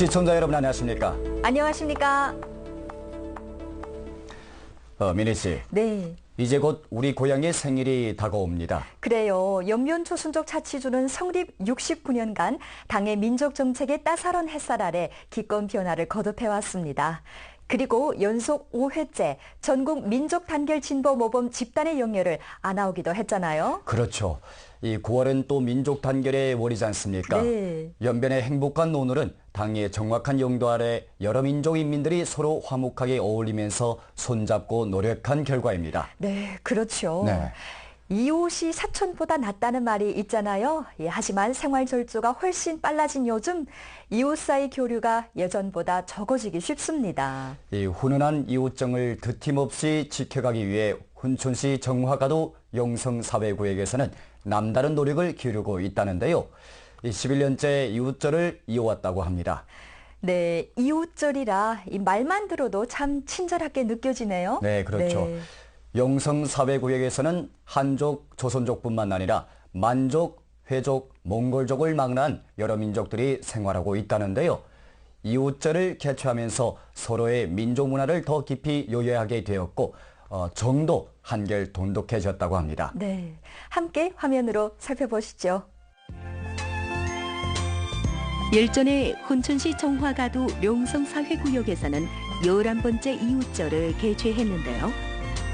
시청자 여러분 안녕하십니까? 안녕하십니까? 어, 미니 씨, 네. 이제 곧 우리 고향의 생일이 다가옵니다. 그래요. 연면 초순족 자치주는 성립 69년간 당의 민족 정책의 따사로운 햇살 아래 기권 변화를 거듭해왔습니다. 그리고 연속 5회째 전국 민족 단결 진보 모범 집단의 영예를 안아오기도 했잖아요. 그렇죠. 이 9월은 또 민족 단결의 월이지 않습니까? 네. 연변의 행복한 오늘은 당의 정확한 용도 아래 여러 민족 인민들이 서로 화목하게 어울리면서 손잡고 노력한 결과입니다. 네, 그렇죠. 네. 이웃이 사촌보다 낫다는 말이 있잖아요. 예, 하지만 생활 절조가 훨씬 빨라진 요즘 이웃 사이 교류가 예전보다 적어지기 쉽습니다. 이 훈훈한 이웃정을 드팀없이 지켜가기 위해 훈촌시 정화가도 영성사회구역에서는 남다른 노력을 기울이고 있다는데요. 이 11년째 이웃절을 이어왔다고 합니다. 네, 이웃절이라 이 말만 들어도 참 친절하게 느껴지네요. 네, 그렇죠. 네. 영성사회구역에서는 한족, 조선족뿐만 아니라 만족, 회족, 몽골족을 막론한 여러 민족들이 생활하고 있다는데요. 이웃절을 개최하면서 서로의 민족 문화를 더 깊이 요해하게 되었고 어, 정도 한결 돈독해졌다고 합니다. 네, 함께 화면으로 살펴보시죠. 열전의 혼천시 정화가도 룡성사회구역에서는 11번째 이웃절을 개최했는데요.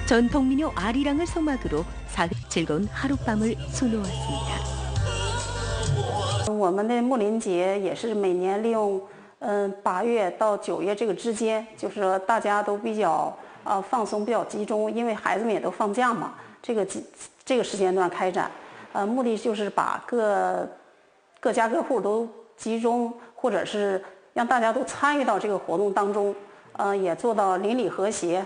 전통 민요 아리랑을 소막으로 사회 즐거운 하룻밤을 수놓았습니다. 我们的木林节也是每年利用嗯八月到九月这个之间，就是说大家都比较呃放松、比较集中，因为孩子们也都放假嘛，这个集这个时间段开展，呃，目的就是把各各家各户都集中，或者是让大家都参与到这个活动当中，呃，也做到邻里和谐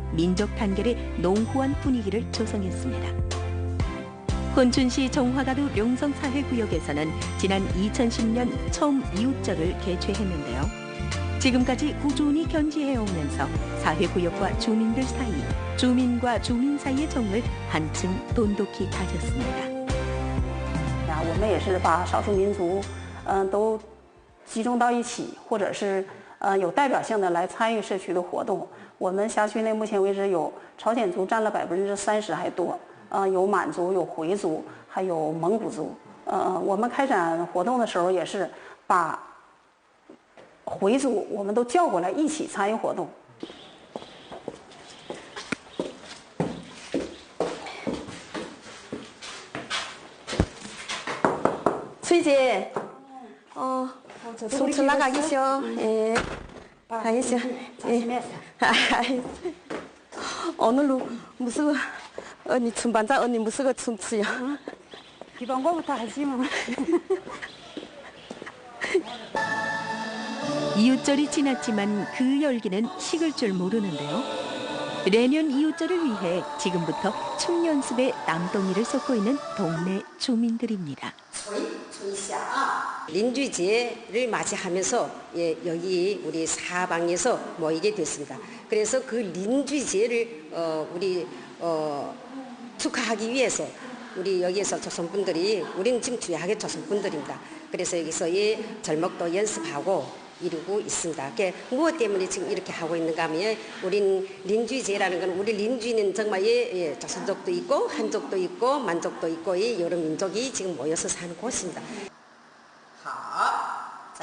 민족 단결의 농후한 분위기를 조성했습니다. 혼춘시 정화가도 룡성사회구역에서는 지난 2010년 처음 이웃절을 개최했는데요. 지금까지 꾸준히 견지해오면서 사회구역과 주민들 사이, 주민과 주민 사이의 정을 한층 돈독히 다졌습니다. 啊，我们也是把少数民族，嗯、都集中到一起，或者是呃有代表性的来参与社区的活动。 我们辖区内目前为止有朝鲜族占了百分之三十还多，呃，有满族、有回族，还有蒙古族。呃，我们开展活动的时候也是把回族我们都叫过来一起参与活动。崔姐，哦，从从那个一箱，哎。 가기셔. 예. 아이, 오늘로 무슨 언니 춤반자 언니 무슨 거 춤추요? 기본 거부터 하시면. 이웃절이 지났지만 그 열기는 식을 줄 모르는데요. 내년 이웃절을 위해 지금부터 춤 연습에 땀덩이를 쏟고 있는 동네 주민들입니다. 린주제를 맞이하면서 예, 여기 우리 사방에서 모이게 됐습니다. 그래서 그 린주제를 어, 우리 어, 축하하기 위해서 우리 여기에서 조선분들이 우리는 지금 주야하게 조선분들입니다. 그래서 여기서 이 절목도 연습하고 이루고 있습니다. 그게 무엇 때문에 지금 이렇게 하고 있는가 하면 우린 린주제라는 건 우리 린주는 정말 예, 예, 조선족도 있고 한족도 있고 만족도 있고 이 여러 민족이 지금 모여서 사는 곳입니다.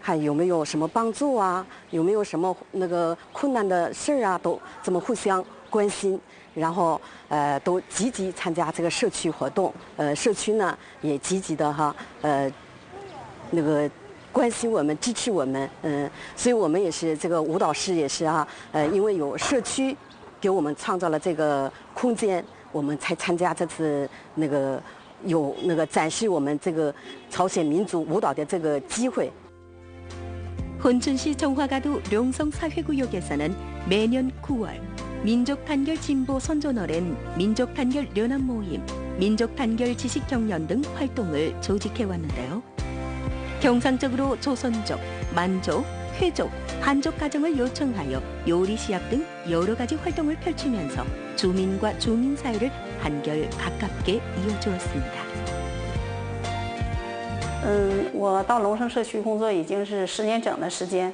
看有没有什么帮助啊，有没有什么那个困难的事儿啊，都这么互相关心，然后呃都积极参加这个社区活动，呃社区呢也积极的哈呃那个关心我们、支持我们，嗯，所以我们也是这个舞蹈师也是啊，呃因为有社区给我们创造了这个空间，我们才参加这次那个有那个展示我们这个朝鲜民族舞蹈的这个机会。 혼춘시 정화가도 룡성 사회구역에서는 매년 9월 민족 단결 진보 선전어랜 민족 단결 연합 모임, 민족 단결 지식 경연 등 활동을 조직해 왔는데요. 경상적으로 조선족, 만족, 회족, 한족 가정을 요청하여 요리 시합 등 여러 가지 활동을 펼치면서 주민과 주민 사이를 한결 가깝게 이어주었습니다. 嗯，我到龙胜社区工作已经是十年整的时间。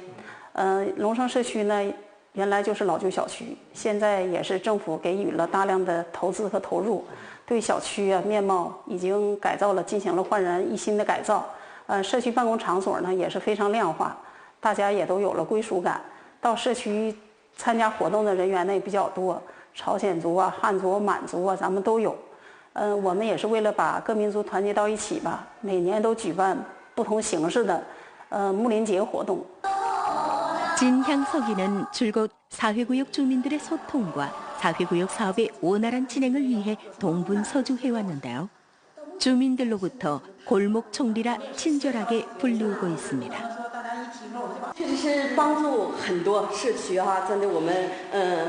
嗯，龙胜社区呢，原来就是老旧小区，现在也是政府给予了大量的投资和投入，对小区啊面貌已经改造了，进行了焕然一新的改造。呃，社区办公场所呢也是非常量化，大家也都有了归属感。到社区参加活动的人员呢也比较多，朝鲜族啊、汉族、满族啊，咱们都有。 嗯，我们也是为了把各民族团结到一起吧，每年都举办不同形式的呃睦邻节活动。 진향서기는 줄곧 사회구역 주민들의 소통과 사회구역 사업의 원활한 진행을 위해 동분서주해 왔는데요. 주민들로부터 골목 총리라 친절하게 불리우고 있습니다. 确实是帮助很多社区哈、真的我们呃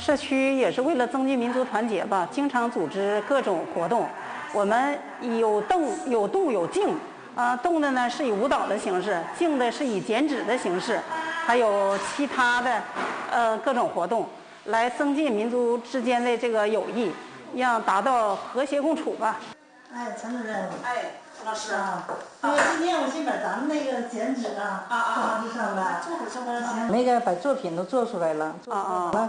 社区也是为了增进民族团结吧，经常组织各种活动。我们有动有动有静，啊，动的呢是以舞蹈的形式，静的是以剪纸的形式，还有其他的呃各种活动，来增进民族之间的这个友谊，让达到和谐共处吧。哎，陈主任，哎，老师啊，那个今天我先把咱们那个剪纸啊放这上来，行，那个把作品都做出来了，啊啊来。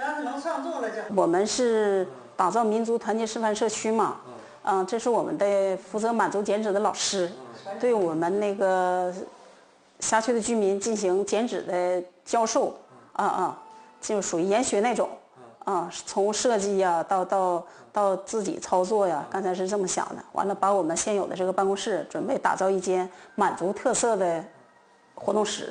咱要是能上座了就。我们是打造民族团结示范社区嘛，嗯、这是我们的负责满族剪纸的老师，对我们那个辖区的居民进行剪纸的教授，啊啊，就属于研学那种，啊，从设计呀、到到到自己操作呀，刚才是这么想的。完了，把我们现有的这个办公室准备打造一间满族特色的活动室。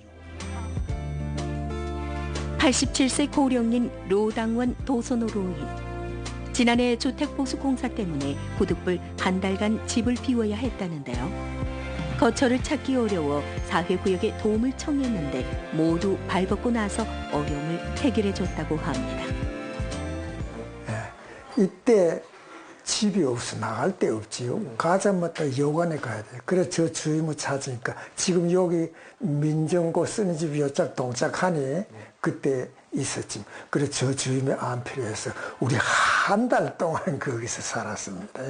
87세 고령인 로당원 도선호로인. 지난해 주택보수 공사 때문에 부득불 한 달간 집을 비워야 했다는데요. 거처를 찾기 어려워 사회구역에 도움을 청했는데 모두 발벗고 나서 어려움을 해결해 줬다고 합니다. 이때 집이 없어 나갈 데 없지요. 가자마자 여관에 가야 돼. 그래 저 주임을 찾으니까 지금 여기 민정고 쓰는 집이 요짝 동작하니 그때 있었지. 그래 저 주임의 안필을 해서 우리 한 달 동안 거기서 살았습니다.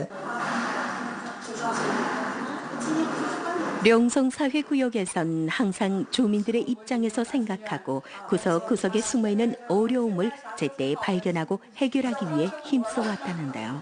령성 사회구역에선 항상 주민들의 입장에서 생각하고 구석구석에 숨어있는 어려움을 제때 발견하고 해결하기 위해 힘써왔다는데요.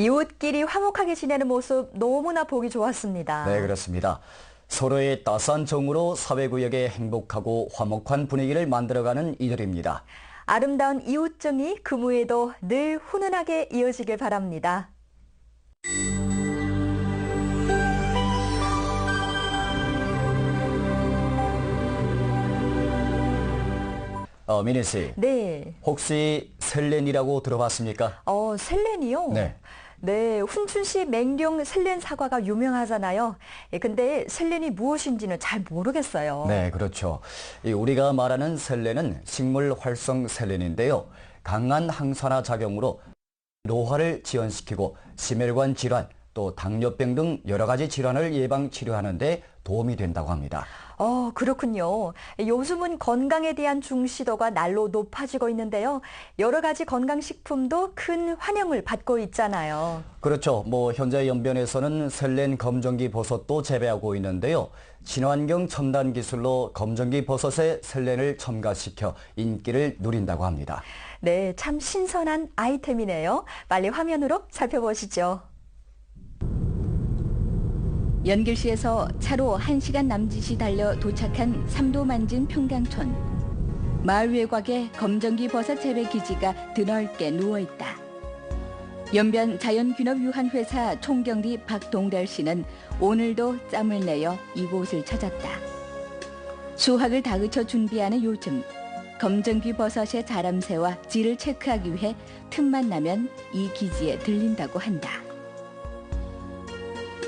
이웃끼리 화목하게 지내는 모습 너무나 보기 좋았습니다. 네, 그렇습니다. 서로의 따스한 정으로 사회구역에 행복하고 화목한 분위기를 만들어가는 이들입니다. 아름다운 이웃정이 그 무에도 늘 훈훈하게 이어지길 바랍니다. 어, 미니 씨, 네. 혹시 셀렌이라고 들어봤습니까? 어, 셀렌이요? 네. 네, 훈춘시 맹룡 셀렌 사과가 유명하잖아요. 예, 근데 셀렌이 무엇인지는 잘 모르겠어요. 네, 그렇죠. 이 우리가 말하는 셀렌은 식물 활성 셀렌인데요. 강한 항산화 작용으로 노화를 지연시키고 심혈관 질환, 또 당뇨병 등 여러 가지 질환을 예방 치료하는 데 도움이 된다고 합니다. 어, 그렇군요. 요즘은 건강에 대한 중시도가 날로 높아지고 있는데요. 여러 가지 건강식품도 큰 환영을 받고 있잖아요. 그렇죠. 뭐 현재 연변에서는 셀렌 검정기 버섯도 재배하고 있는데요. 친환경 첨단 기술로 검정기 버섯에 셀렌을 첨가시켜 인기를 누린다고 합니다. 네, 참 신선한 아이템이네요. 빨리 화면으로 살펴보시죠. 연길시에서 차로 1시간 남짓이 달려 도착한 삼도만진 평강촌. 마을 외곽에 검정기 버섯 재배 기지가 드넓게 누워있다. 연변 자연균업유한회사 총경리 박동달 씨는 오늘도 짬을 내어 이곳을 찾았다. 수확을 다그쳐 준비하는 요즘 검정귀 버섯의 자람새와 질을 체크하기 위해 틈만 나면 이 기지에 들린다고 한다.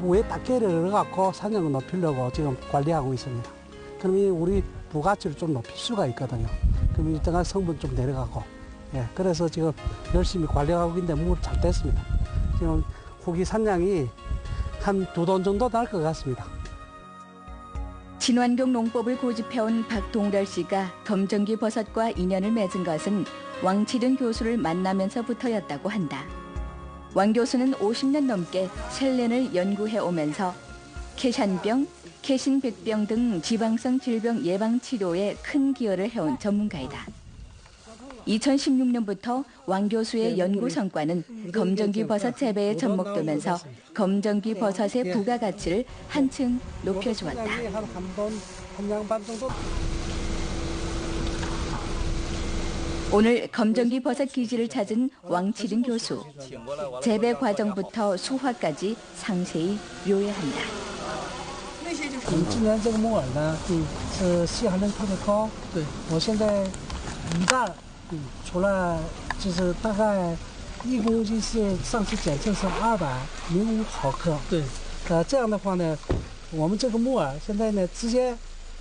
무에 딱개를 넣어갖고 산염을 높이려고 지금 관리하고 있습니다. 그러면 우리 부가치를 좀 높일 수가 있거든요. 그럼 일정한 성분 좀 내려가고, 예, 그래서 지금 열심히 관리하고 있는데 무를 잘 됐습니다. 지금 후기 산량이 한 두 돈 정도 날 것 같습니다. 친환경 농법을 고집해온 박동달 씨가 검정기 버섯과 인연을 맺은 것은 왕치든 교수를 만나면서부터였다고 한다. 왕 교수는 50년 넘게 셀렌을 연구해 오면서 캐샨병, 캐신백병 등 지방성 질병 예방 치료에 큰 기여를 해온 전문가이다. 2016년부터 왕 교수의 연구 성과는 검정기 버섯 재배에 접목되면서 검정기 버섯의 부가 가치를 한층 높여 주었다. 한한돈 한양반 정도. 오늘 검정기 버섯 기지를 찾은 왕치든 교수. 재배 과정부터 수확까지 상세히 묘해한다. 我们今年这个木耳呢，嗯，是硒含量特别高。对，我现在一袋，嗯，除了就是大概一公斤是上次检测是二百零五毫克。对，呃，这样的话呢，我们这个木耳现在呢直接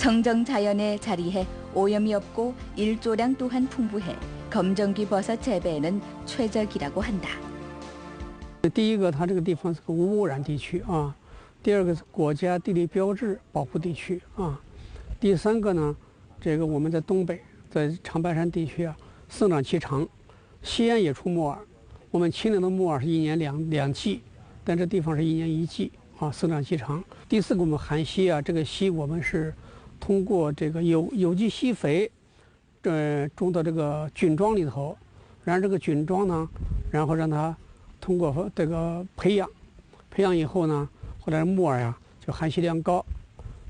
청정 자연에 자리해 오염이 없고 일조량 또한 풍부해 검정기 버섯 재배에는 최적이라고 한다. 第一个，它这个地方是个无污染地区啊；第二个是国家地理标志保护地区啊；第三个呢，这个我们在东北，在长白山地区啊，生长期长。西安也出木耳，我们秦岭的木耳是一年两两季，但这地方是一年一季啊，生长期长。第四个，我们含硒啊，这个硒我们是 通过这个有有机硒肥，呃，种到这个菌桩里头，然后这个菌桩呢，然后让它通过这个培养，培养以后呢，后来木耳呀就含硒量高。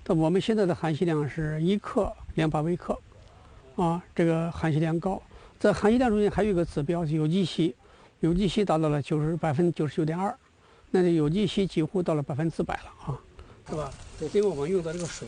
但我们现在的含硒量是一克两百微克，啊，这个含硒量高。在含硒量中间还有一个指标是有机硒，有机硒达到了九十百分之九十九点二，那这有机硒几乎到了百分之百了啊，是吧？对，因为我们用的这个水。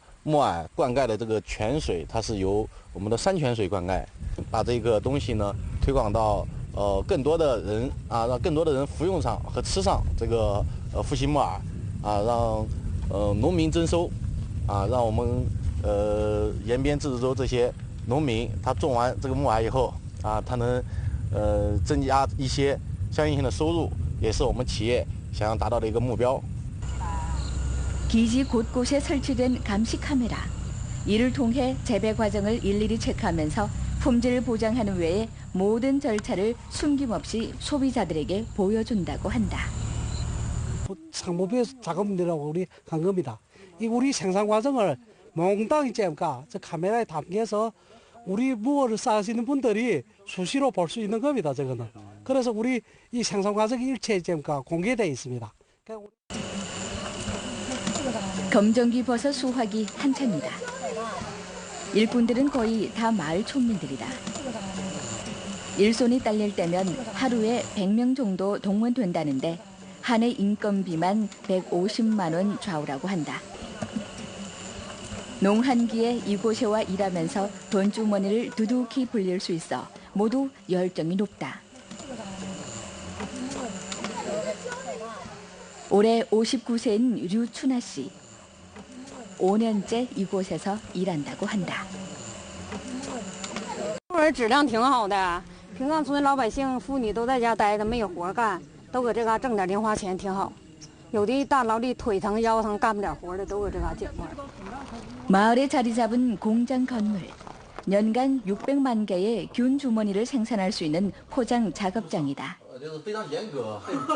木耳灌溉的这个泉水，它是由我们的山泉水灌溉，把这个东西呢推广到呃更多的人啊，让更多的人服用上和吃上这个呃富硒木耳啊，让呃农民增收啊，让我们呃延边自治州这些农民他种完这个木耳以后啊，他能呃增加一些相应性的收入，也是我们企业想要达到的一个目标。 기지 곳곳에 설치된 감시 카메라. 이를 통해 재배 과정을 일일이 체크하면서 품질을 보장하는 외에 모든 절차를 숨김없이 소비자들에게 보여준다고 한다. 상무부에 작업 내라고 우리 간 겁니다. 이 우리 생산 과정을 몽땅 이제까 저 카메라에 담겨서 우리 무어를 쌓으시는 분들이 수시로 볼 수 있는 겁니다. 저거는. 그래서 우리 이 생산 과정 일체 이제까 공개되어 있습니다. 그러니까 검정기 버섯 수확이 한창이다. 일꾼들은 거의 다 마을 촌민들이다. 일손이 딸릴 때면 하루에 100명 정도 동원된다는데 한 해 인건비만 150만 원 좌우라고 한다. 농한기에 이곳에 와 일하면서 돈주머니를 두둑히 불릴 수 있어 모두 열정이 높다. 올해 59세인 류춘아 씨. 5년째 이곳에서 일한다고 한다. 木耳质量挺好的，平冈村老百姓妇女都在家待着，没有活干，都搁这嘎挣点零花钱，挺好。有的大劳力腿疼腰疼干不了活的，都搁这嘎捡木耳。 마을에 자리 잡은 공장 건물. 연간 600만 개의 균 주머니를 생산할 수 있는 포장 작업장이다.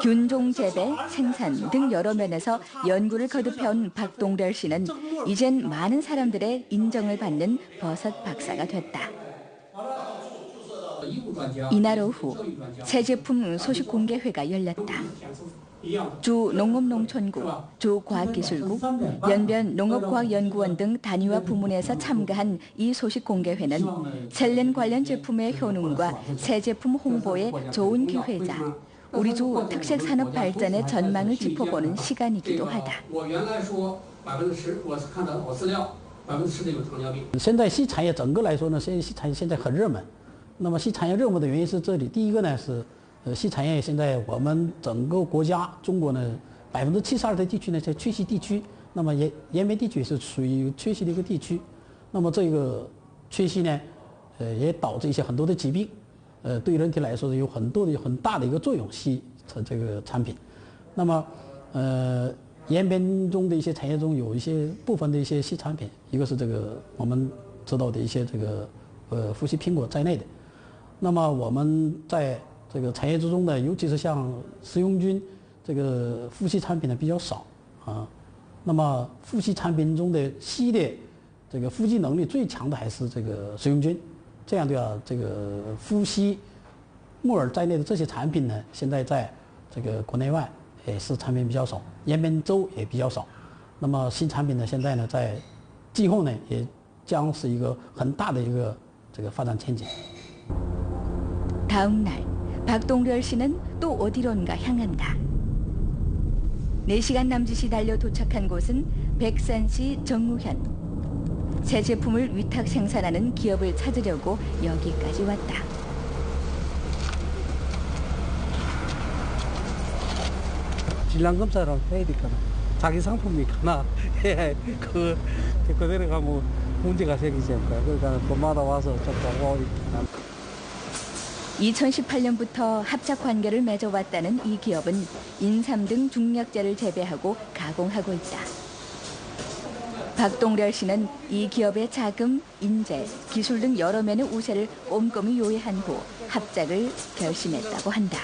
균종 재배, 생산 등 여러 면에서 연구를 거듭해온 박동렬 씨는 이젠 많은 사람들의 인정을 받는 버섯 박사가 됐다. 이날 오후 새 제품 소식 공개회가 열렸다. 주 농업농촌국, 주 과학기술국, 연변 농업과학연구원 등 단위와 부문에서 참가한 이 소식 공개회는 셀렌 관련 제품의 효능과 새 제품 홍보에 좋은 기회자, 우리 주 특색 산업 발전의 전망을 짚어보는 시간이기도 하다. 我原来说百分之十，我是看到我资料，百分之十的有糖尿病。现在硒产业整个来说呢，现在硒产业现在很热门。那么硒产业热门的原因是这里，第一个呢是， 呃，硒产业现在我们整个国家中国呢百分之七十二的地区呢在缺硒地区，那么延延边地区是属于缺硒的一个地区，那么这个缺硒呢，呃，也导致一些很多的疾病，呃，对人体来说是有很多的很大的一个作用，硒它这个产品，那么，呃。延边中的一些产业中有一些部分的一些硒产品，一个是这个我们知道的一些这个呃富硒苹果在内的。那么我们在这个产业之中呢，尤其是像食用菌，这个呼吸产品呢比较少啊。那么呼吸产品中的吸的这个呼吸能力最强的还是这个食用菌，这样的、这个呼吸木耳在内的这些产品呢，现在在这个国内外也是产品比较少，延边州也比较少。那么新产品呢，现在呢在今后呢也将是一个很大的一个这个发展前景。汤奶。 박동렬 씨는 또 어디론가 향한다. 4시간 남짓이 달려 도착한 곳은 백산시 정우현. 새 제품을 위탁 생산하는 기업을 찾으려고 여기까지 왔다. 질량 검사를 해야 되거든. 자기 상품이 가나 예, 그 그대로 가면 문제가 생기지 않을까. 그러니까 돈마다 와서 좀 보고 2018년부터 합작 관계를 맺어왔다는 이 기업은 인삼 등 중약재를 재배하고 가공하고 있다. 박동렬 씨는 이 기업의 자금, 인재, 기술 등 여러 면의 우세를 꼼꼼히 요해한 후 합작을 결심했다고 한다.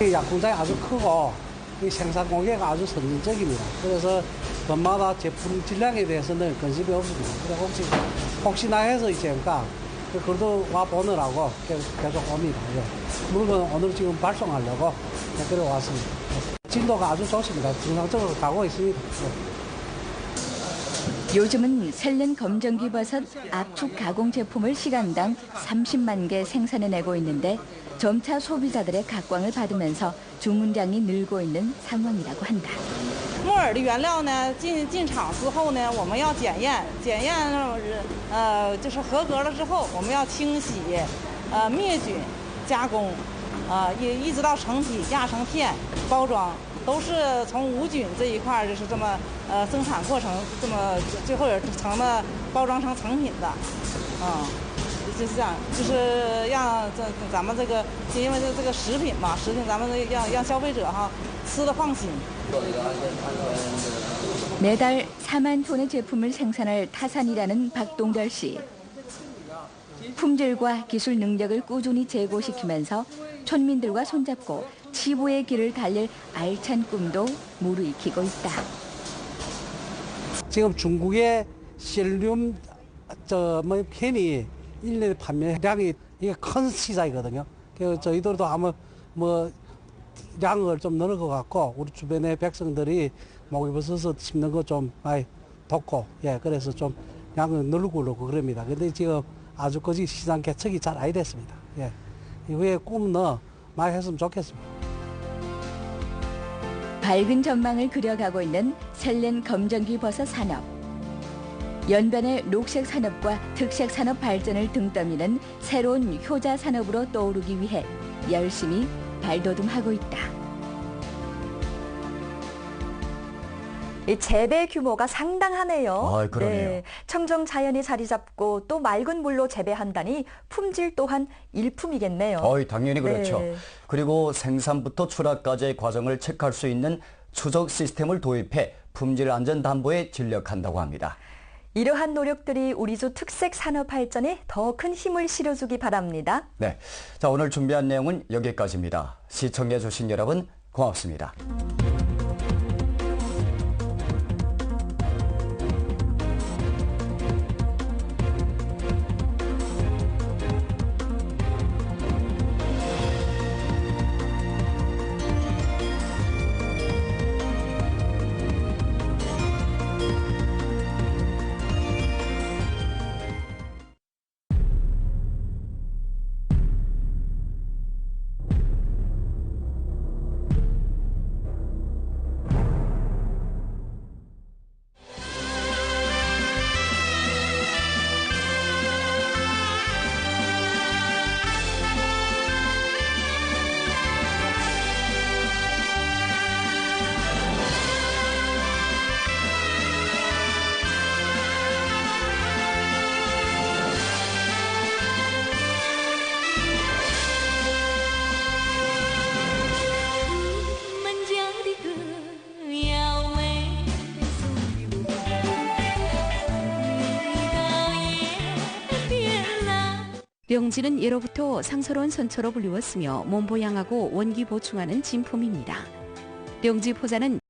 이 약공장이 아주 크고 이 생산 공개가 아주 선진적입니다. 그래서 번마다 제품 질량에 대해서는 관심이 없습니다. 혹시 혹시나 해서 이제 그러니까 그래도 와 보느라고 계속, 옵니다. 예. 물건 오늘 지금 발송하려고 네, 그래 왔습니다. 예. 진도가 아주 좋습니다. 정상적으로 가고 있습니다. 예. 요즘은 셀렌 검정기 버섯 압축 가공 제품을 시간당 30만 개 생산해내고 있는데 점차 소비자들의 각광을 받으면서 주문량이 늘고 있는 상황이라고 한다. 木耳的原料呢，进进厂之后呢，我们要检验，检验呃就是合格了之后，我们要清洗，呃灭菌、加工，呃一一直到成品压成片、包装，都是从无菌这一块儿就是这么呃生产过程这么最后也成了包装成成品的，啊、就是这样，就是让这咱们这个，因为这这个食品嘛，食品咱们让让消费者哈吃的放心。 매달 4만 톤의 제품을 생산할 타산이라는 박동별 씨. 품질과 기술 능력을 꾸준히 제고시키면서 촌민들과 손잡고 치부의 길을 달릴 알찬 꿈도 무르익히고 있다. 지금 중국의 실륨 저뭐 캔이 1년에 판매량이 이게 큰 시장이거든요. 그래서 저희들도 아마 뭐 양을 좀 넣을 것 같고 우리 주변의 백성들이 목이버섯을 심는 거 좀 많이 돕고 예 그래서 좀 양을 늘고 그러고 그럽니다. 근데 지금 아주 거기 시장 개척이 잘 안 됐습니다. 예 이후에 꿈은 많이 했으면 좋겠습니다. 밝은 전망을 그려가고 있는 셀렌 검정기 버섯 산업. 연변의 녹색 산업과 특색 산업 발전을 등떠미는 새로운 효자 산업으로 떠오르기 위해 열심히 발돋움하고 있다. 이 재배 규모가 상당하네요. 아이, 그러네요. 청정 자연이 자리 잡고 또 맑은 물로 재배한다니 품질 또한 일품이겠네요. 어이, 당연히 그렇죠. 네. 그리고 생산부터 출하까지의 과정을 체크할 수 있는 추적 시스템을 도입해 품질 안전 담보에 진력한다고 합니다. 이러한 노력들이 우리주 특색 산업 발전에 더 큰 힘을 실어주기 바랍니다. 네. 자, 오늘 준비한 내용은 여기까지입니다. 시청해 주신 여러분, 고맙습니다. 령지는 예로부터 상서로운 선처로 불리웠으며 몸보양하고 원기 보충하는 진품입니다. 령지 포자는